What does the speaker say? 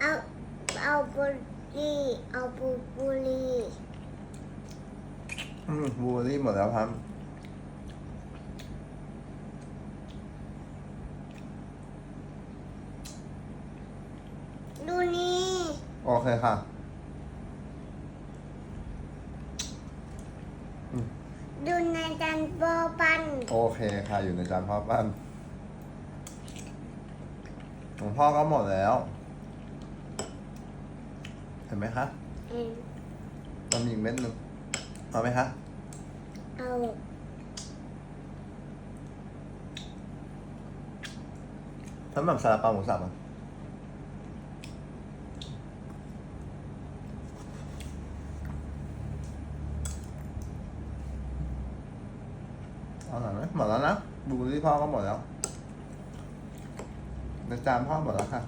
เอาบุบุรีอืมบลูเบอร์รี่หมดแล้วครับดูนี่โอเคค่ะดูในจานโบปันโอเคค่ะอยู่ในจานพ่อปั้นของพ่อก็หมดแล้ว เห็นไหมคะเอ็นมันมีอีกเม็ดหนึงเอาไหมคะเอาสำหรับซาลาเปาหมูสับอะเอาหน่อยไหมหมดแล้วนะบลูเบอร์รี่พ่อก็หมดแล้วในจานพ่อหมดแล้วค่ะ